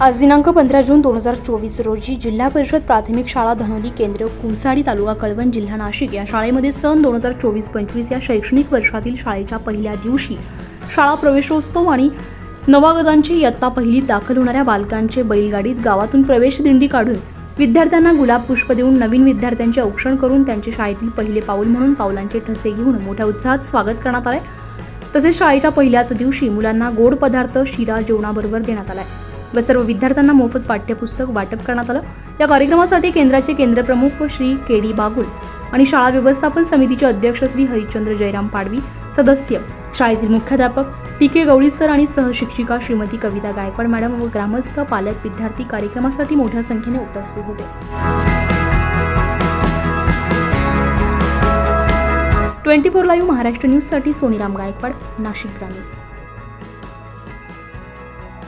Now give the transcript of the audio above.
आज दिनांक पंधरा जून दोन हजार चोवीस रोजी जिल्हा परिषद प्राथमिक शाळा धनोली केंद्र कुमसाडी तालुका कळवण जिल्हा नाशिक या शाळेमध्ये सन दोन हजार चोवीस पंचवीस या शैक्षणिक वर्षातील शाळेच्या पहिल्या दिवशी शाळा प्रवेशोत्सव आणि नवागतांची इयत्ता पहिलीत दाखल होणाऱ्या बालकांचे बैलगाडीत गावातून प्रवेश दिंडी काढून विद्यार्थ्यांना गुलाब पुष्प देऊन नवीन विद्यार्थ्यांचे औक्षण करून त्यांचे शाळेतील पहिले पाऊल म्हणून पावलांचे ठसे घेऊन मोठ्या उत्साहात स्वागत करण्यात आले तसेच शाळेच्या पहिल्याच दिवशी मुलांना गोड पदार्थ शिरा जेवणाबरोबर देण्यात आलाय. व सर्व विद्यार्थ्यांना मोफत पाठ्यपुस्तक वाटप करण्यात आलं. या कार्यक्रमासाठी केंद्राचे केंद्रप्रमुख श्री के डी बागुल आणि शाळा व्यवस्थापन समितीचे अध्यक्ष श्री हरिश्चंद्र जयराम पाडवी सदस्य शाळेतील मुख्याध्यापक टी के गवळी सर आणि सहशिक्षिका श्रीमती कविता गायकवाड मॅडम व ग्रामस्थ पालक विद्यार्थी कार्यक्रमासाठी मोठ्या संख्येने उपस्थित होते. ट्वेंटी फोर लाईव्ह महाराष्ट्र न्यूजसाठी सोनीराम गायकवाड नाशिक ग्रामीण.